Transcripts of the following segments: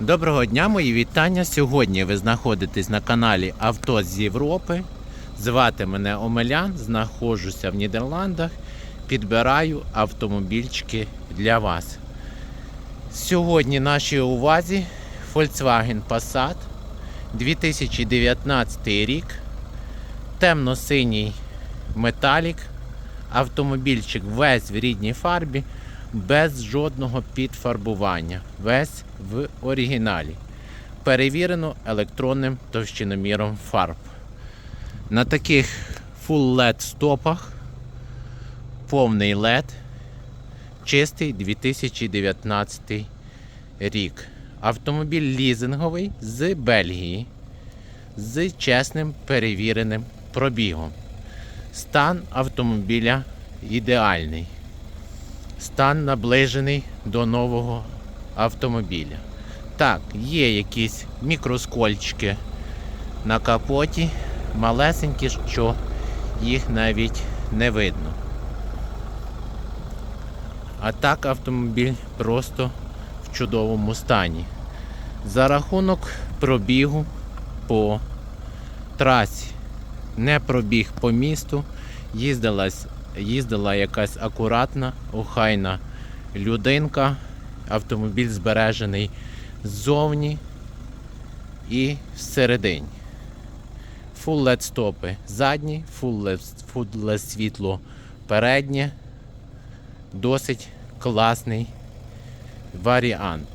Доброго дня, мої вітання. Сьогодні ви знаходитесь на каналі Авто з Європи. Звати мене Омелян, знаходжуся в Нідерландах, підбираю автомобільчики для вас. Сьогодні нашій увазі Volkswagen Passat 2019 рік, темно-синій металік, автомобільчик весь в рідній фарбі, без жодного підфарбування, весь в оригіналі. Перевірено електронним товщиноміром фарб. На таких Full LED стопах повний LED, чистий 2019 рік. Автомобіль лізинговий з Бельгії з чесним перевіреним пробігом. Стан автомобіля ідеальний. Стан наближений до нового автомобіля. Так, є якісь мікроскольчики на капоті, малесенькі, що їх навіть не видно. А так автомобіль просто в чудовому стані. За рахунок пробігу по трасі, не пробіг по місту, їздилась, їздила якась акуратна, охайна людинка. Автомобіль збережений ззовні і всередині. Full LED стопи задні, full LED, світло переднє. Досить класний варіант.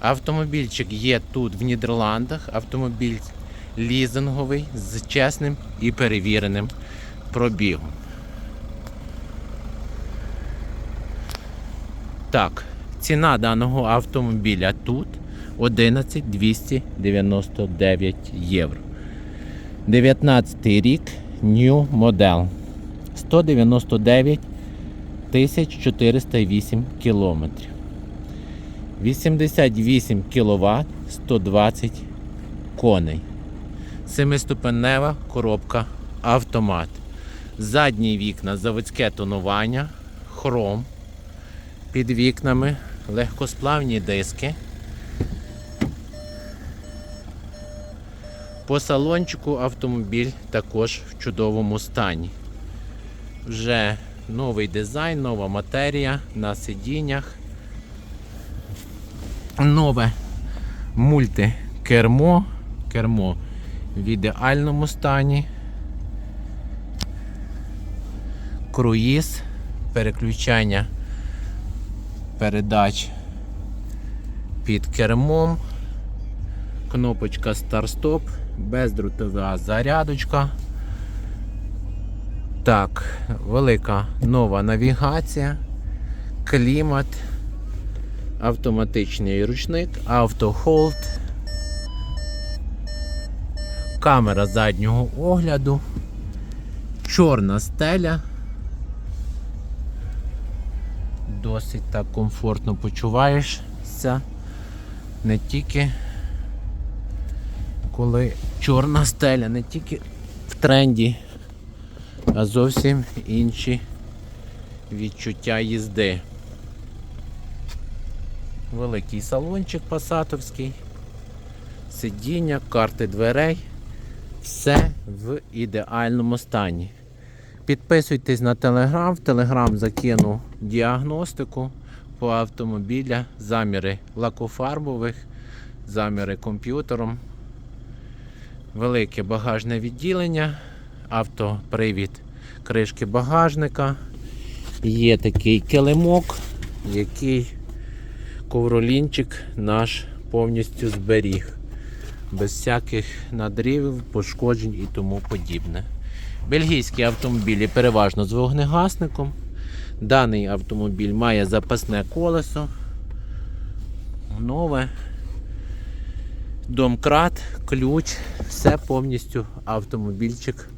Автомобільчик є тут в Нідерландах. Автомобіль лізинговий з чесним і перевіреним пробігом. Так, ціна даного автомобіля тут 11 299 євро. 19 рік, New Model. 199 408 кілометрів. 88 кВт, 120 коней. Семиступенева коробка автомат. Задні вікна, заводське тонування, хром під вікнами, легкосплавні диски. По салончику автомобіль також в чудовому стані. Вже новий дизайн, нова матерія на сидіннях. Нове мультикермо. Кермо в ідеальному стані. Круїз, переключання передач під кермом, кнопочка старт-стоп, бездрутова зарядочка. Так, велика нова навігація, клімат, автоматичний ручник, автохолд, камера заднього огляду, чорна стеля. Досить так комфортно почуваєшся. Не тільки коли чорна стеля, не тільки в тренді, а зовсім інші відчуття їзди. Великий салончик пасатовський, сидіння, карти дверей. Все в ідеальному стані. Підписуйтесь на телеграм, в телеграм закину діагностику по автомобіля, заміри лакофарбових, заміри комп'ютером, велике багажне відділення, автопривід кришки багажника. Є такий килимок, який ковролінчик наш повністю зберіг. Без всяких надрівів, пошкоджень і тому подібне. Бельгійські автомобілі переважно з вогнегасником. Даний автомобіль має запасне колесо. Нове. Домкрат, ключ, все повністю автомобільчик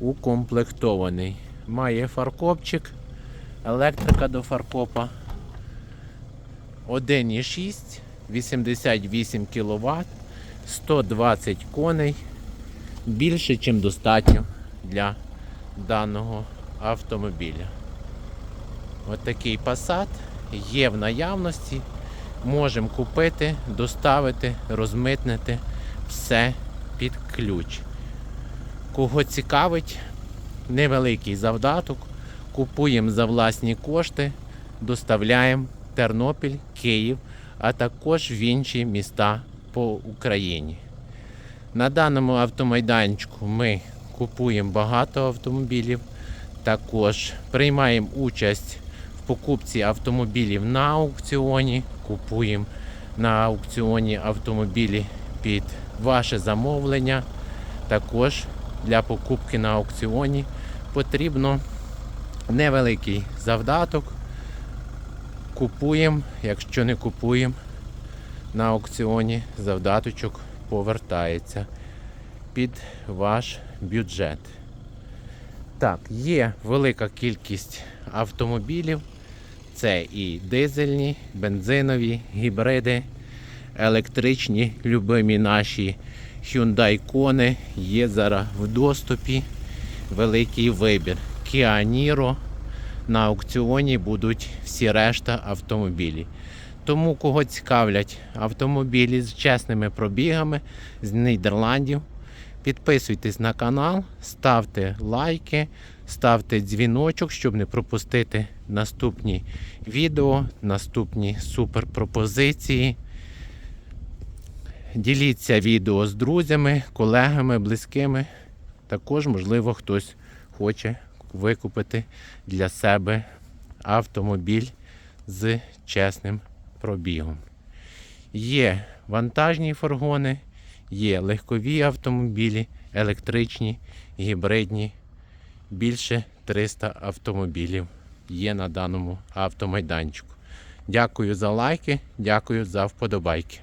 укомплектований. Має фаркопчик, електрика до фаркопа. 1,6, 88 кВт, 120 коней. Більше, ніж достатньо для даного автомобіля. Ось такий Passat є в наявності. можемо купити, доставити, розмитнити все під ключ. Кого цікавить, невеликий завдаток, купуємо за власні кошти, доставляємо Тернопіль, Київ, а також в інші міста по Україні. На даному автомайданчику ми купуємо багато автомобілів, також приймаємо участь в покупці автомобілів на аукціоні, купуємо на аукціоні автомобілі під ваше замовлення. Також для покупки на аукціоні потрібно невеликий завдаток. Купуємо, якщо не купуємо на аукціоні, завдаточок повертається під ваш бюджет. Так, є велика кількість автомобілів. Це і дизельні, бензинові, гібриди, електричні, любимі наші Hyundai Kona є зараз в доступі. Великий вибір. Kia Niro. На аукціоні будуть всі решта автомобілі. Тому кого цікавлять автомобілі з чесними пробігами з Нідерландів, підписуйтесь на канал, ставте лайки, ставте дзвіночок, щоб не пропустити наступні відео, наступні суперпропозиції. Діліться відео з друзями, колегами, близькими. Також, можливо, хтось хоче викупити для себе автомобіль з чесним пробігом. Є вантажні фургони, є легкові автомобілі, електричні, гібридні. Більше 300 автомобілів є на даному автомайданчику. Дякую за лайки, дякую за вподобайки.